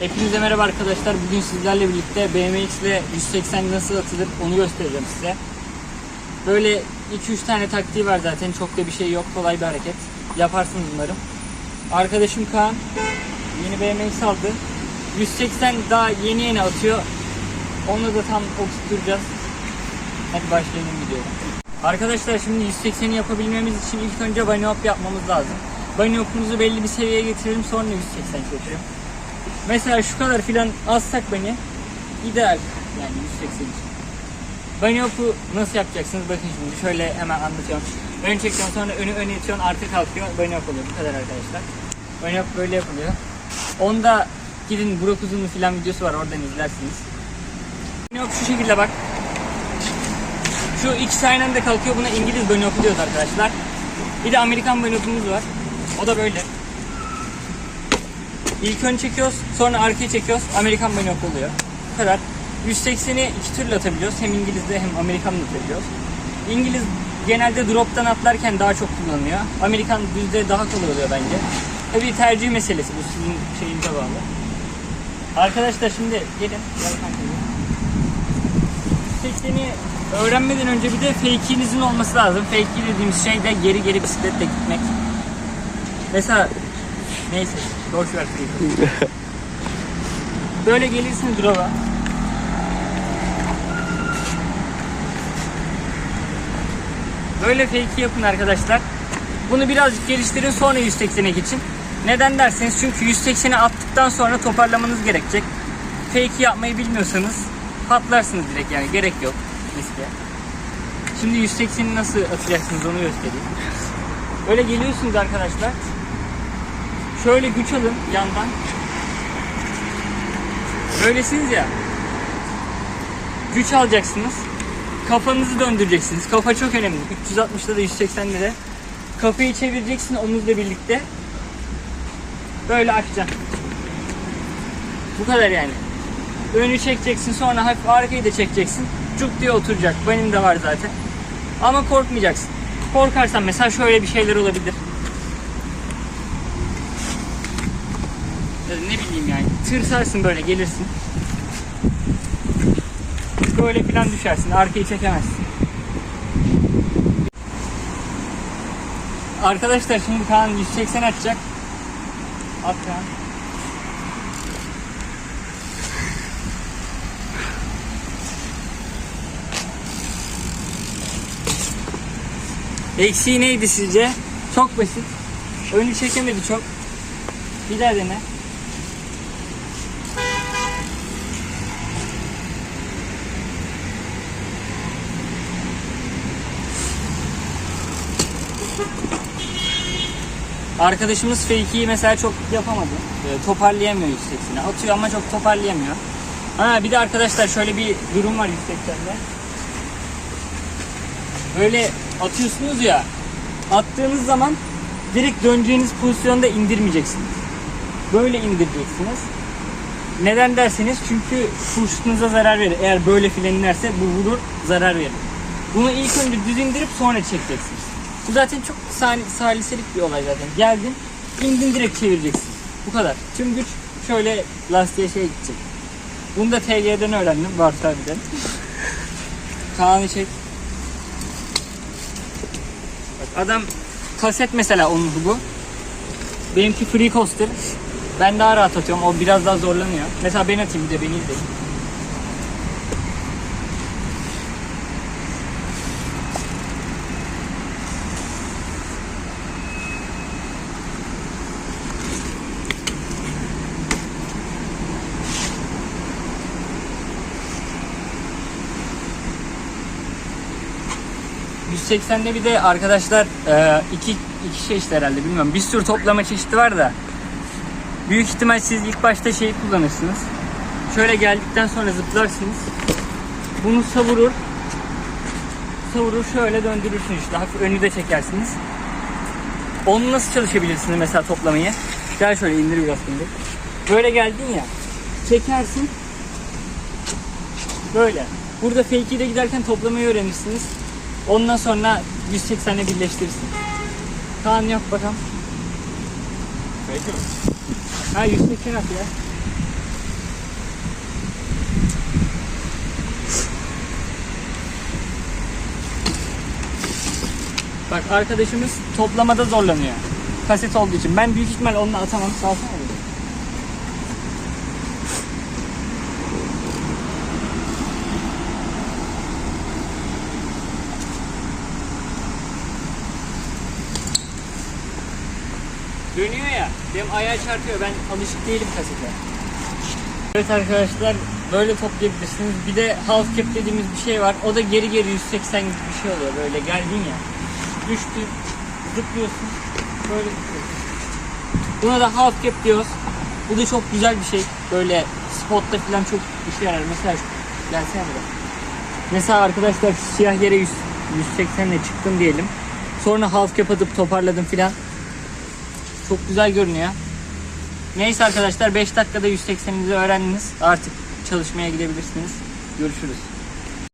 Hepinize merhaba arkadaşlar. Bugün sizlerle birlikte BMX ile 180 nasıl atılır onu göstereceğim size. Böyle 2-3 tane taktiği var zaten. Çok da bir şey yok. Kolay bir hareket. Yaparsınız umarım. Arkadaşım Kaan yeni BMX aldı. 180 daha yeni yeni atıyor. Onu da tam oturtacağız. Hadi başlayalım videoya. Arkadaşlar şimdi 180'i yapabilmemiz için ilk önce bunny hop yapmamız lazım. Bunny hop'umuzu belli bir seviyeye getirelim sonra 180 çekelim. Mesela şu kadar filan azsak beni ideal yani 180 için. Bunny nasıl yapacaksınız bakın şimdi şöyle hemen anlatıyorum. Ön çekiyorsun sonra önü öne itiyorsun artı kalkıyor bunny oluyor bu kadar arkadaşlar. Bunny böyle yapılıyor. Onda gidin Burak Uzun'un filan videosu var oradan izlersiniz. Bunny şu şekilde bak. Şu ikisi aynı anda kalkıyor buna İngiliz bunny diyoruz arkadaşlar. Bir de Amerikan bunny var. O da böyle. İlk ön çekiyoruz, sonra arkaya çekiyoruz. Amerikan hop oluyor. Bu kadar. 180'i iki türlü atabiliyoruz. Hem İngiliz'de hem Amerikan'da atabiliyoruz. İngiliz genelde drop'tan atlarken daha çok kullanılıyor. Amerikan düzde daha kolay oluyor bence. Tabii tercih meselesi bu sizin şeyinize bağlı. Arkadaşlar şimdi gelin. Gel kanka. 180'i öğrenmeden önce bir de fake'inizin olması lazım. Fake dediğimiz şey de geri geri bisikletle gitmek. Mesela neyse boş ver. Böyle gelirsin drop'a. Böyle fake'i yapın arkadaşlar. Bunu birazcık geliştirin sonra 180'e geçin. Neden derseniz çünkü 180'e attıktan sonra toparlamanız gerekecek. Fake'i yapmayı bilmiyorsanız patlarsınız direkt yani gerek yok riske. Şimdi 180'i nasıl atacaksınız onu göstereyim. Öyle geliyorsunuz arkadaşlar. Şöyle güç alın yandan. Böylesiniz ya. Güç alacaksınız. Kafanızı döndüreceksiniz. Kafa çok önemli. 360'da da 180'de de. Kafayı çevireceksin omuzla birlikte. Böyle açacaksın. Bu kadar yani. Önü çekeceksin sonra hafif arkayı da çekeceksin. Cuk diye oturacak. Benim de var zaten. Ama korkmayacaksın. Korkarsan mesela şöyle bir şeyler olabilir. Da ne bileyim yani. Tırsarsın böyle gelirsin. Böyle falan düşersin. Arkayı çekemezsin. Arkadaşlar şimdi Kaan 180 atacak. At Kaan. Eksiği neydi sizce? Çok basit. Önü çekemedi çok. Bir daha dene. Arkadaşımız fake'i mesela çok yapamadı. Ee, toparlayamıyor 180'i. Atıyor ama çok toparlayamıyor. Ha bir de arkadaşlar şöyle bir durum var 180'de. Böyle atıyorsunuz ya. Attığınız zaman direkt döneceğiniz pozisyonda indirmeyeceksiniz. Böyle indireceksiniz. Neden derseniz çünkü kurşunuza zarar verir. Eğer böyle filan inerse bu vurur zarar verir. Bunu ilk önce düz indirip sonra çekeceksiniz. Bu zaten çok sal- saliselik bir olay zaten. Geldin, indin direkt çevireceksin. Bu kadar. Tüm güç şöyle lastiğe şey gidecek. Bunu da TG'den öğrendim. Var harbiden. Kaan'ı çek. Bak adam kaset mesela onun bu. Benimki free coaster. Ben daha rahat atıyorum. O biraz daha zorlanıyor. Mesela ben atayım bir de beni izleyin. ...180'de bir de arkadaşlar e, iki, iki şey işte herhalde bilmiyorum. Bir sürü toplama çeşidi var da... ...büyük ihtimal siz ilk başta şeyi kullanırsınız. Şöyle geldikten sonra zıplarsınız. Bunu savurur. Savurur şöyle döndürürsün işte. Hafif önü de çekersiniz. Onu nasıl çalışabilirsiniz mesela toplamayı? Gel şöyle indir biraz şimdi. Böyle geldin ya. Çekersin. Böyle. Burada fake'i de giderken toplamayı öğrenirsiniz. Ondan sonra 180'e birleştirirsin. Kaan yap bakalım. Peki mi? Ha 180 at ya. Bak arkadaşımız toplamada zorlanıyor. Kaset olduğu için. Ben büyük ihtimal onunla atamam. Sağ olsun. Dönüyor ya. Benim ayağa çarpıyor. Ben alışık değilim kasete. Evet arkadaşlar böyle toplayabilirsiniz. Bir de half cap dediğimiz bir şey var. O da geri geri 180 gibi bir şey oluyor. Böyle geldin ya. Düştün. Zıplıyorsun. Böyle. Buna da half cap diyoruz. Bu da çok güzel bir şey. Böyle spotta falan çok işe yarar. Mesela şu, gelsene buraya. Mesela arkadaşlar siyah yere 100, 180 ile çıktım diyelim. Sonra half cap atıp toparladım filan. Çok güzel görünüyor. Neyse arkadaşlar 5 dakikada 180'inizi öğrendiniz. Artık çalışmaya gidebilirsiniz. Görüşürüz.